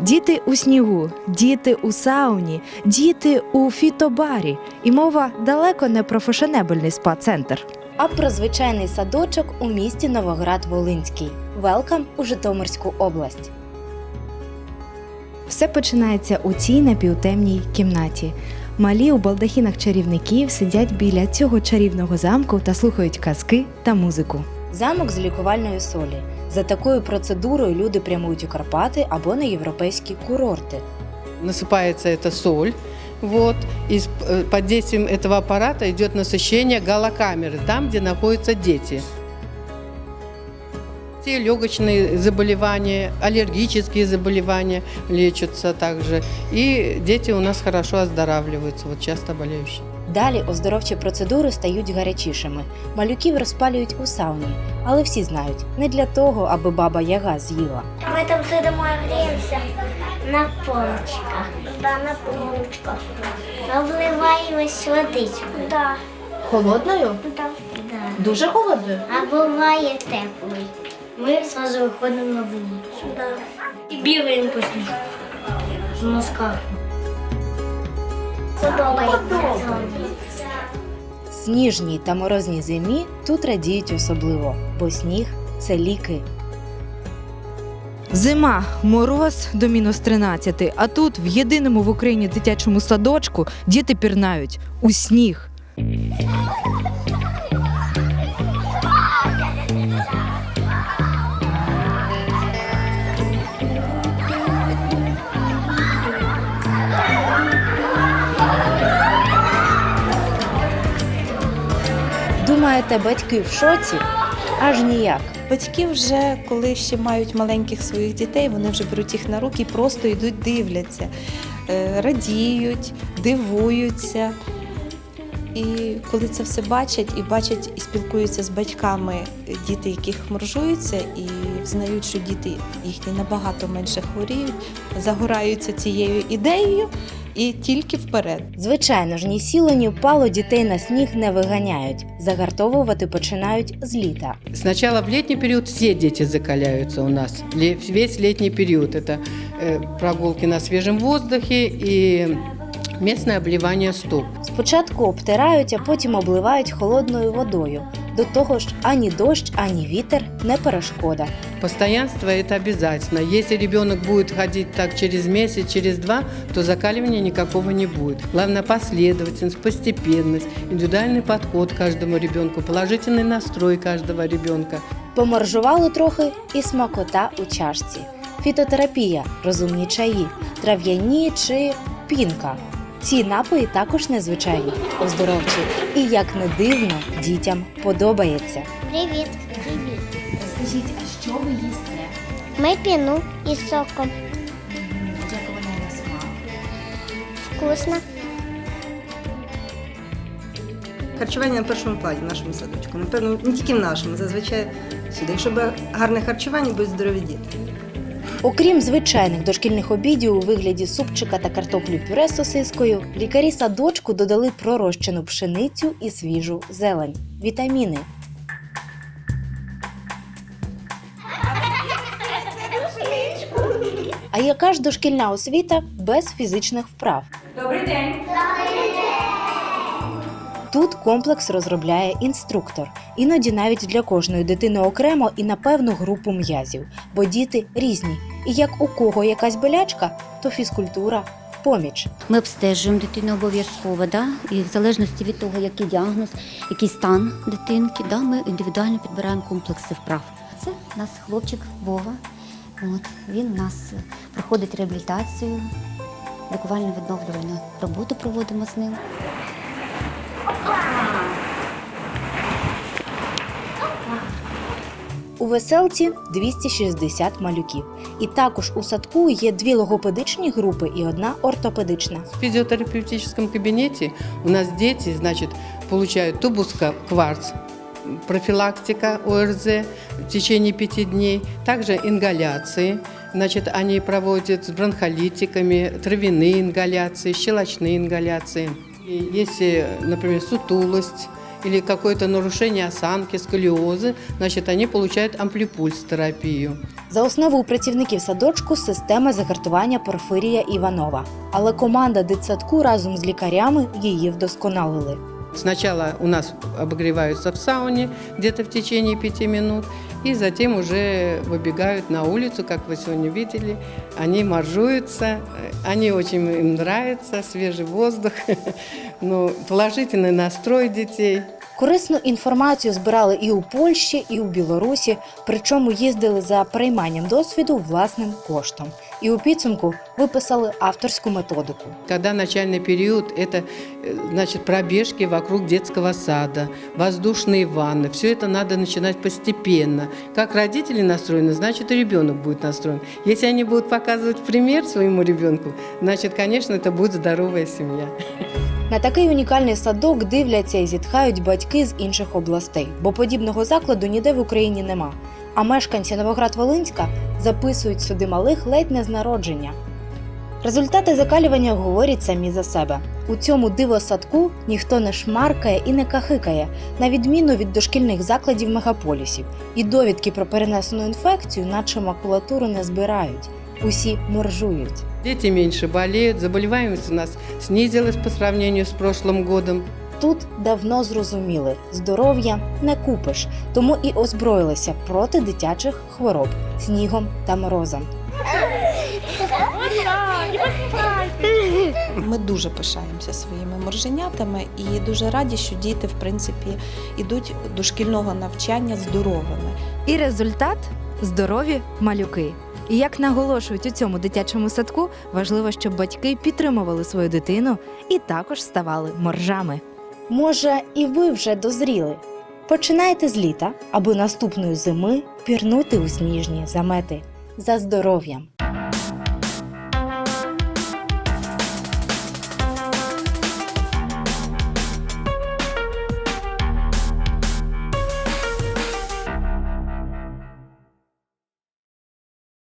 Діти у снігу, діти у сауні, діти у фітобарі. І мова далеко не про фешенебельний спа-центр. А про звичайний садочок у місті Новоград-Волинський. Велкам у Житомирську область. Все починається у цій напівтемній кімнаті. Малі у балдахінах чарівників сидять біля цього чарівного замку та слухають казки та музику. Замок з лікувальної солі. За такою процедурою люди прямують у Карпати або на європейські курорти. насыпается эта соль, вот, и с- э, под действием этого аппарата идет насыщение галокамеры, там, где находятся дети. Все легочные заболевания, аллергические заболевания лечатся также. И дети у нас хорошо оздоравливаются, вот часто болеющие. Далі оздоровчі процедури стають гарячішими. Малюків розпалюють у сауні, але всі знають, не для того, аби баба Яга з'їла. Ми там сидимо і гріємося на полочках. Да, на полочках. Обливаємось водичку. Да. Холодною? Да. Да. Дуже холодною? А буває теплий. Ми зразу виходимо на вулицю. Да. І бігаємо по снігу. В носках. Подобається. Сніжній та морозній зимі тут радіють особливо, бо сніг це ліки. Зима, мороз до мінус 13, а тут в єдиному в Україні дитячому садочку діти пірнають у сніг. Думаєте, батьки в шоці? Аж ніяк. Батьки вже, коли ще мають маленьких своїх дітей, вони вже беруть їх на руки і просто йдуть, дивляться, е, радіють, дивуються. І коли це все бачать, і бачать і спілкуються з батьками діти, яких моржуються, і знають, що діти їхні набагато менше хворіють, загораються цією ідеєю і тільки вперед. Звичайно ж, ні сіло, ні впало дітей на сніг не виганяють. Загартовувати починають з літа. Сначала в летний период все дети закаляются у нас. Весь летний период это э, прогулки на свежем воздухе и местное обливание стоп. Спочатку обтирають, а потім обливають холодною водою. До того ж, ані дощ, ані вітер не перешкода. Постоянство это обязательно. Если ребенок будет ходить так через месяц, через два, то закаливания никакого не будет. Главное последовательность, постепенность, индивидуальный подход к каждому ребенку, положительный настрой каждого ребенка. Поморжували трохи і смакота у чашці. Фітотерапія, розумні чаї, трав'яні чи пінка. Ці напої також незвичайні, оздоровчі. І як не дивно, дітям подобається. Привіт. Привіт. Розкажіть, а що ви їсте? Ми піну із соком. Як вона на смак? Вкусно. Харчування на першому плані в нашому садочку. Напевно, не тільки в нашому, зазвичай сюди. Якщо б гарне харчування, будуть здорові діти. Окрім звичайних дошкільних обідів у вигляді супчика та картоплю пюре з сосискою, лікарі садочку додали пророщену пшеницю і свіжу зелень. Вітаміни. А яка ж дошкільна освіта без фізичних вправ? Добрий день! Тут комплекс розробляє інструктор, іноді навіть для кожної дитини окремо і на певну групу м'язів, бо діти різні. І як у кого якась болячка, то фізкультура в поміч. Ми обстежуємо дитину обов'язково, да? і в залежності від того, який діагноз, який стан дитинки, да? ми індивідуально підбираємо комплекси вправ. Це у нас хлопчик Вова. От, він у нас проходить реабілітацію, лікувально відновлювальну роботу проводимо з ним. У веселці 260 малюків. І також у садку є дві логопедичні групи і одна ортопедична. В физиотерапевтическом кабинете у нас дети, значит, получают тубуска кварц, профилактика ОРЗ в течение пяти дней, также ингаляции. Значит, они проводят с бронхолитиками, травяные ингаляции, щелочные ингаляции. И если, например, сутулость или какое-то нарушение осанки, сколиозы, значит, они получают амплипульс-терапию. За основу у працівників садочку система загартування Порфирія Іванова. Але команда дитсадку разом з лікарями її вдосконалили. Сначала у нас обогреваются в сауне где-то в течение пяти минут, и затем уже выбегают на улицу, как вы сегодня видели. Они моржуются, э, они очень им нравится, свежий воздух, ну, положительный настрой детей. Корисну інформацію збирали і у Польщі, і у Білорусі, причому їздили за перейманням досвіду власним коштом. І у підсумку виписали авторську методику. Когда начальный период, это э, значит пробежки вокруг детского сада, воздушные ванны. Все это надо начинать постепенно. Как родители настроены, значит и ребенок будет настроен. Если они будут показывать пример своему ребенку, значит, конечно, это будет здоровая семья. На такий унікальний садок дивляться і зітхають батьки з інших областей, бо подібного закладу ніде в Україні нема. А мешканці Новоград-Волинська записують сюди малих ледь не з народження. Результати закалювання говорять самі за себе. У цьому дивосадку ніхто не шмаркає і не кахикає, на відміну від дошкільних закладів мегаполісів. І довідки про перенесену інфекцію, наче макулатуру, не збирають. Усі моржують. Дети меньше болеют, заболеваемость у нас снизилась по сравнению с прошлым годом. Тут давно зрозуміли, здоров'я не купиш, тому і озброїлися проти дитячих хвороб снігом та морозом. Ми дуже пишаємося своїми морженятами і дуже раді, що діти, в принципі, ідуть до шкільного навчання здоровими. І результат здорові малюки. І як наголошують у цьому дитячому садку, важливо, щоб батьки підтримували свою дитину і також ставали моржами. Може, і ви вже дозріли. Починайте з літа, аби наступної зими пірнути у сніжні замети за здоров'ям.